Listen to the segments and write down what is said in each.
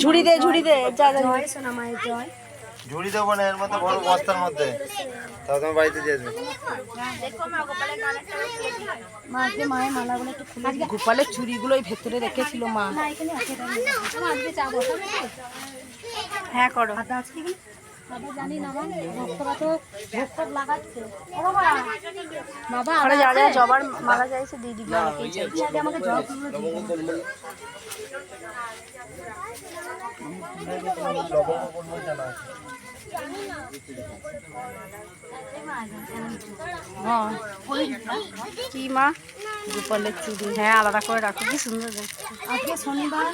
ঝুড়ি দে ঝুড়ি দে যা যা। জয় সোনা মায়ের জয়। ঝুড়ি দেবো না এর মধ্যে বড় বস্তার মধ্যে। তাও তোমার বাড়িতে দিয়ে মাকে মায়ের মালাগুলো একটু খুলে আজকে গোপালের ভেতরে রেখেছিল মা। না এখানে আছে। এটা নিয়ে যাও। আমার আজকে চা বসাবো? হ্যাঁ করো। আদা আজকে কি? বাবা জানি না আমার ভক্তরা তো ভক্ত লাগাচ্ছে। ও বাবা। বাবা ওরা আদা যা যা জবার মালা চাইছে? দিয়ে দিবি আগে আমাকে জল তুলে দিও। কি মা গোপালের চুড়ি। হ্যাঁ আলাদা করে রাখো কি সুন্দর আজকে শনিবার।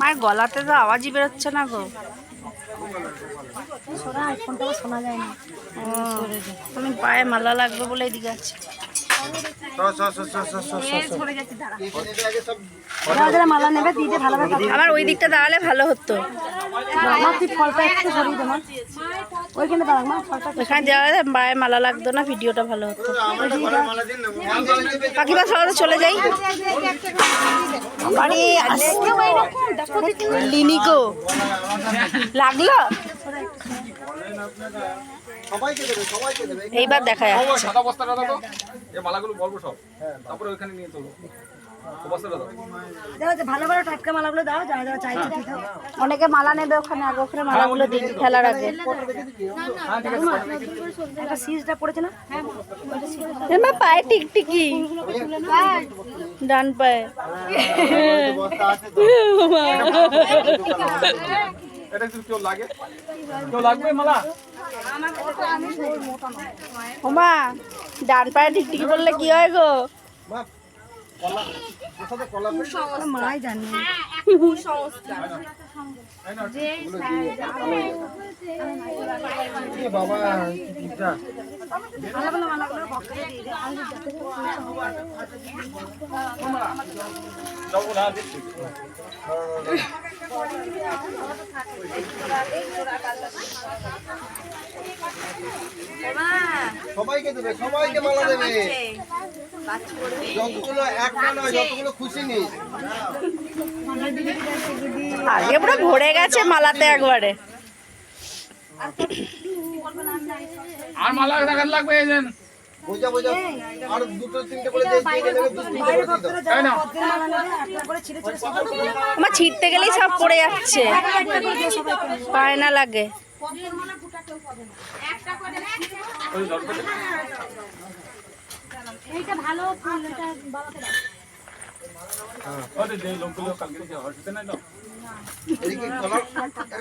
মায়ের গলাতে তো আওয়াজই বেরোচ্ছে না গো। সোনা ফোনটা শোনা যায় না। তুমি পায়ে মালা লাগবে বলে এদিকে আছে। আমার ওই দিকটা দাঁড়ালে ভালো হতো। মা তুই ফলটা একটু সরিয়ে দে মা ওইখানে দাঁড়া মা ফলটা একটু ওখানে যাওয়া পায়ে মালা লাগতো না, ভিডিওটা ভালো হতো। কাকিমা সবাই চলে যাই। বাড়ি লিনি লাগল? এইবার দেখা যাচ্ছে সাদা বস্তাটা দাও এই মালাগুলো বলব সব তারপরে ওইখানে নিয়ে চলো ও বস্তাটা দাও দাও যে ভালো ভালো টাটকা দাও যারা যারা চাইছে দিয়ে দাও অনেকে মালা নেবে ওখানে আগে ওখানে মালাগুলো দিন খেলার আগে সিজটা পড়েছে না পায়ে টিকটিকি ডান পায়ে এটা একটু কেউ লাগে? কেউ লাগবে মালা? ওমা ডান পায়ে টিকটিকি বললে কি হয় গো? মাই জানি বাবা সবাইকে দেবে সবাইকে মালা দেবে। যতগুলো একটা নয় যতগুলো খুশি নেই। আগে পুরো ভরে গেছে মালাতে একবারে। আর মালা দেখার লাগবে এই যেন বোঝা বোঝা আর দুটো তিনটে করে আমার ছিটতে গেলেই সব পড়ে যাচ্ছে। পায় না লাগে। ওই দরকার এইটা ভালো ফুল এটা বাবাকে দাও ওই যে লোকগুলো কালকে থেকে হসপিটালে নাই তো। এদিকে কলার এ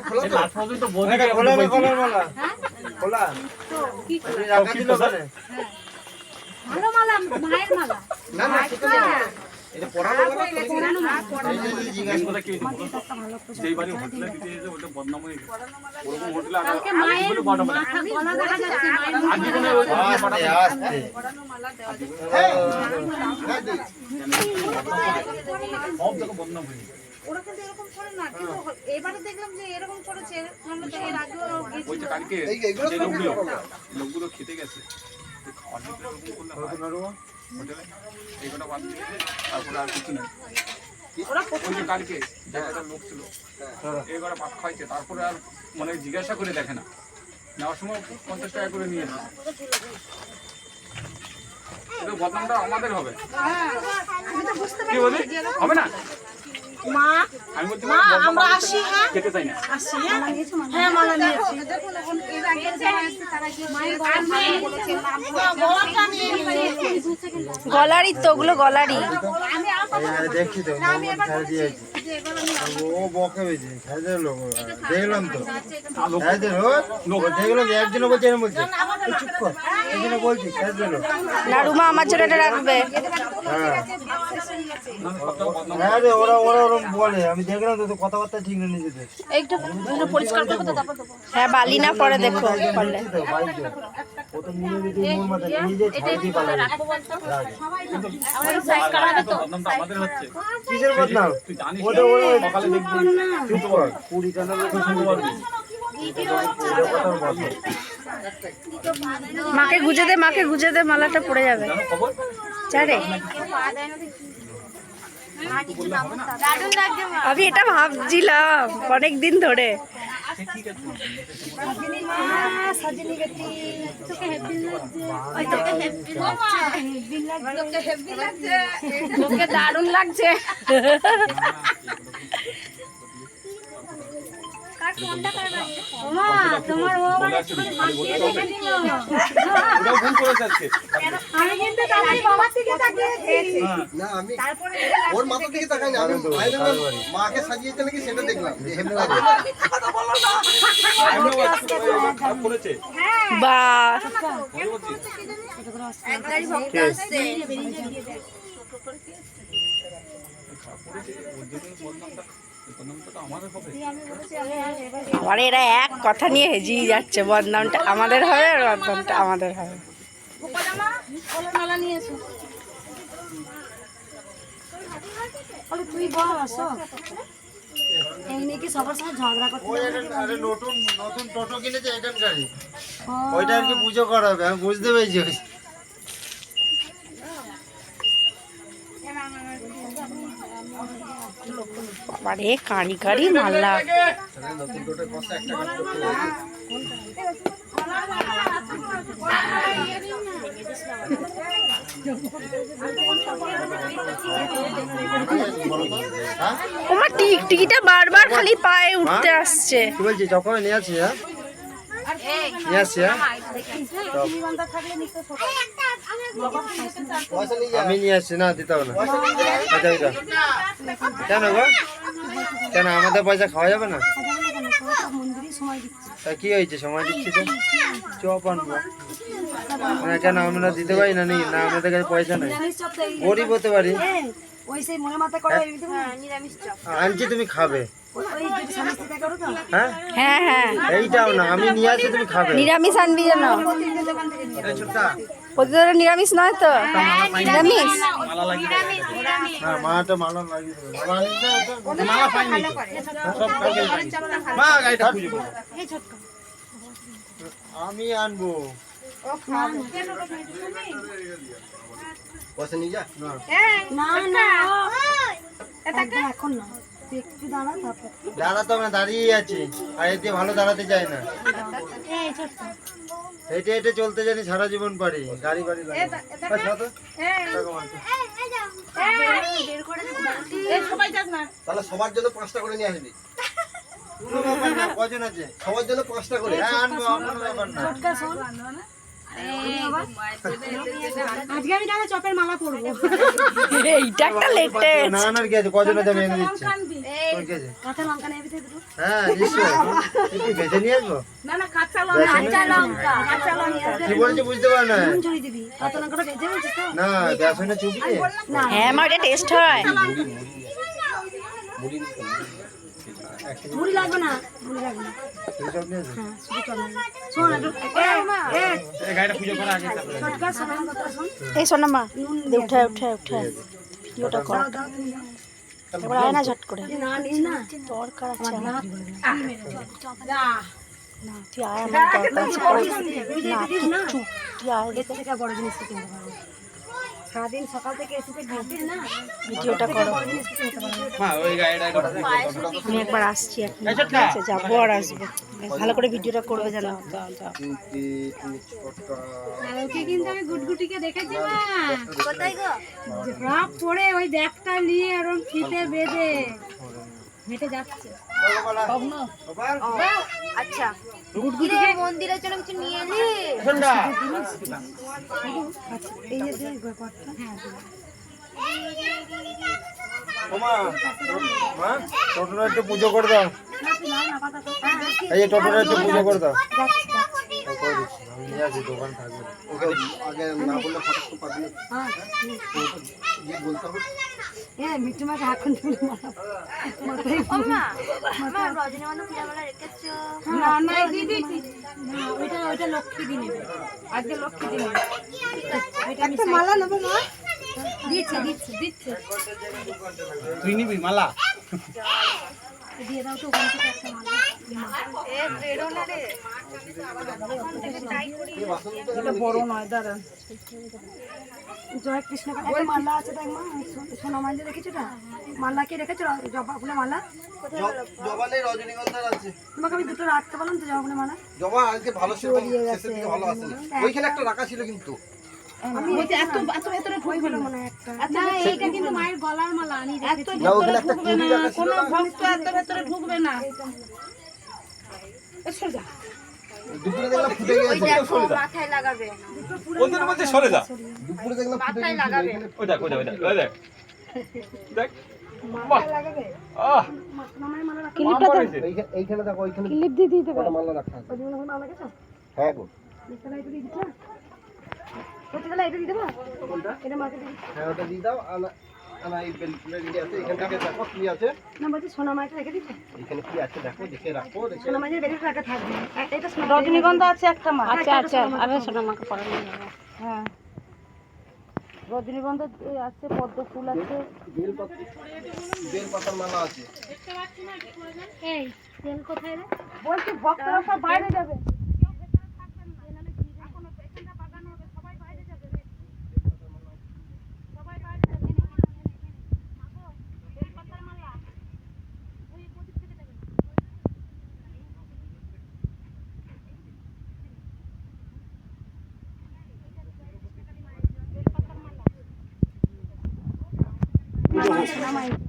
খোলা খোলা মালা খোলা এই রাখা ছিল ওখানে ভালো মালা মায়ের মালা। না না ঠিক আছে এটা পড়ানো মালা তো? এই জিজ্ঞাসা কথা কি যেই বাড়ি হোটেলে দিতে যেতে ওটা বদনাম হয়ে গেছে ওরকম হোটেলে আর মায়ের মাথা গলা দেখা যাচ্ছে মায়ের আর জীবনে আস্তে আস্তে। দিই। সব জায়গা বদনাম হয়ে। গেছে ওরা কিন্তু এরকম করে না কিন্তু এবারে দেখলাম যে এরকম করেছে। নাহলে তো এর আগেও ওই যে কালকে এই- এগুলো যে সব লোকগুলো লোকগুলো খেতে গেছে। হয়? হোটেলে এই কটা বাদ দিয়েছে তারপরে আর কিছু নেই ওই যে কালকে যে কটা লোক ছিল এই কটা ভাত খাইছে তারপরে আর মানে জিজ্ঞাসা করে দেখে না। নেওয়ার সময় পঞ্চাশ টাকা করে নিয়ে এসে বদনামটা আমাদের হবে। কি বলি হবে না? মা মা আমরা আসি হ্যাঁ? খেতে চাই না। আসি হ্যাঁ? হ্যাঁ মালা নিয়ে গলারই তো ওগুলো গলারই। আমি দেখছি তো ও বকে বেজে ছেড়ে লোক দেখলাম তো। দেখলাম একজনে বলছে এরকম বলছে। চুপ কর। একজনে বলছি ছেড়ে দিল না রুমা আমার জন্য এটা রাখবে। হ্যাঁ হ্যাঁ রে ওরা ওরা ওরকম বলে। আমি দেখলাম তো তো কথাবার্তা ঠিক না নিজেদের। একটু পরিষ্কার করব তো তারপর হ্যাঁ বালি না পরে দেখো। পারলে মাকে গুজে দে মাকে গুজে দে মালাটা পড়ে যাবে। চারে আমি এটা ভাবছিলাম অনেক দিন ধরে দারুণ লাগছে। মাকে সাজিয়েছে নাকি সেটা দেখলাম বা এরা এক কথা নিয়ে হেজিয়ে যাচ্ছে, বদনামটা আমাদের হবে আর বদনামটা আমাদের হবে। ঝগড়া করতে ওইটা আর কি পুজো করাবে, আমি বুঝতে পেরেছি বাবারে কারি কারি মাল্লা আমার টিকটিকিটা বারবার খালি পায়ে উঠতে আসছে। কি বলছি যখন নিয়ে আছি হ্যাঁ? পয়সা নিয়ে আমি নিয়ে আসছি, না, দিতে হবে না। আচ্ছা ওইটা কেন গো? কেন, আমাদের পয়সা খাওয়া যাবে না? তা কি হয়েছে? সময় দিচ্ছি তো। চপ আনব না কেন আমরা দিতে পারি না নাকি না, আমাদের কাছে পয়সা নেই। গরিব হতে পারি। ওই সেই মনে মাথা করে এমনি তুমি আনছি তুমি খাবে। হ্যাঁ? হ্যাঁ হ্যাঁ। এইটাও না আমি নিয়ে আসি তুমি খাবে। নিরামিষ আনবি যেন। এই প্রতিদিন নিরামিষ নয় তো? নিরামিষ। হ্যাঁ মাটা মালা লাগিয়ে দেবে। মালা আনিস না ওটা? মালা পাইনি তো। সব কালকে পাইনি। মা গাড়িটা খুঁজে পাবো। আমি আনব। পয়সা নিয়ে যা। না। না এখন না। একটু দাঁড়া তারপর। দাঁড়াতো আমরা দাঁড়িয়ে আছি আর এতে ভালো দাঁড়াতে না। হেঁটে হেঁটে চলতে জানি সারা জীবন পারি গাড়ি বাড়ি। তাহলে সবার জন্য পাঁচটা করে নিয়ে আসবি। কজন আছে? সবার জন্য পাঁচটা করে। হ্যাঁ আনব ব্যাপার না। আজকে আমি দাদা চপের মালা পরবো এইটা একটা লেটেস্ট না আনার কি আছে কজন আছে এনে দিচ্ছি তোর কি আছে? কাঁচা লঙ্কা নেবে তো হ্যাঁ নিশ্চয়ই তুই কি নিয়ে আসব কাঁচা লঙ্কা কাঁচা লঙ্কা কি বলছি বুঝতে পার না নুন ছড়িয়ে দিবি কাঁচা লঙ্কাটা ভেজে বলছিস তো না বেসনে চুপিয়ে হ্যাঁ আমার এটা টেস্ট হয় মুড়ি লাগবে না মুড়ি লাগবে না। হ্যাঁ এই গাড়িটা পুজো করা আগে তারপরে ছোটকা শোন আমার কথা শোন এই শোনা মা দে উঠে উঠে উঠে ভিডিওটা কর এবার আয় না ঝট করে দরকার আছে না তুই আয় আমার দরকার আছে না তুই আয় বড় জিনিস কিনতে পারব সারাদিন সকাল থেকে এসে ঘাটতিস না ভিডিওটা করো। আমি একবার আসছি এখন। ঠিক আছে যাব আর আসব। ভালো করে ভিডিওটা করবে জানো ওকে কিন্তু আমি গুটগুটিকে দেখেছি মা। কোথায় গো? ফ্রক পরে ওই ব্যাগটা নিয়ে ওরকম ফিতে বেঁধে হেঁটে যাচ্ছে। আচ্ছা। গুটগুটিকে মন্দিরের জন্য কিছু নিয়ে এলি? এই যে দেখ হ্যাঁ ওমা মা টোটোটা একটু পুজো করে দাও। এই টোটোটা একটু পুজো করে দাও। দোকান থাকবে আগে না বললে ফটো পাবি হ্যাঁ। বলতে হবে। এ মিঠু মাকে এখন তুলে একটা মালা নেব মা। দিচ্ছে দিচ্ছে দিচ্ছে। তুই নিবি মালা? দিয়ে দাও তো ওখান থেকে একটা মালা জয় কৃষ্ণ একটা মালা আছে দেখ মা সোনা মালা রেখেছো না মালা কে রেখেছো? জবা ফুলের মালা? জবা নেই রজনীগন্ধার আছে। তোমাকে আমি দুটো রাখতে বললাম তো জবা ফুলের মালা? জবা আজকে ভালো শেষের দিকে ভালো আসে না ওইখানে একটা রাখা ছিল কিন্তু। আমি ওইগুলো একটা। না এইটা কিন্তু মায়ের গলার মালা আমি রেখেছি না ওখানে একটা চুড়ি রাখা ছিল। না ভক্ত এত ভেতরে ঢুকবে না। দুপুরে দেখলাম ফুটে গিয়েছে। ওদের মধ্যে সরে যা। দুপুরে দেখলাম ফুটে গিয়েছিল ওই দেখ ওই দেখ ওই দেখ দেখ। দেখ। বাহ। আহ। ক্লিপটা তো এইখানে- এইখানে দেখো ওইখানে ক্লিপ দিয়ে দিতে পারো। মালা রাখা হ্যাঁ গো। তাহলে এটা দিয়ে দিচ্ছ সত্যি তাহলে এটা দিয়ে দেবো এটা মাকে দিয়ে দিচ্ছি। হ্যাঁ ওটা দিয়ে দাও। আনা আনা এই বেলফুলের ইয়ে আছে এখান থেকে দেখো কি আছে। না বলছি সোনা মাটা রেখে দিচ্ছ। এখানে কি আছে দেখো দেখে রাখো সোনা মাঝে বেরিয়ে রাখা থাকবে। এটা সোনা রজনীগন্ধা আছে একটা মা। আচ্ছা আচ্ছা আমি সোনা মাকে পড়ানো যাবে হ্যাঁ রজনীগন্ধা আছে পদ্ম ফুল আছে। বেল পাতা পাতার মালা আছে। এই তেল কোথায় রে? বলছি ভক্তরা সব বাইরে যাবে। Мама.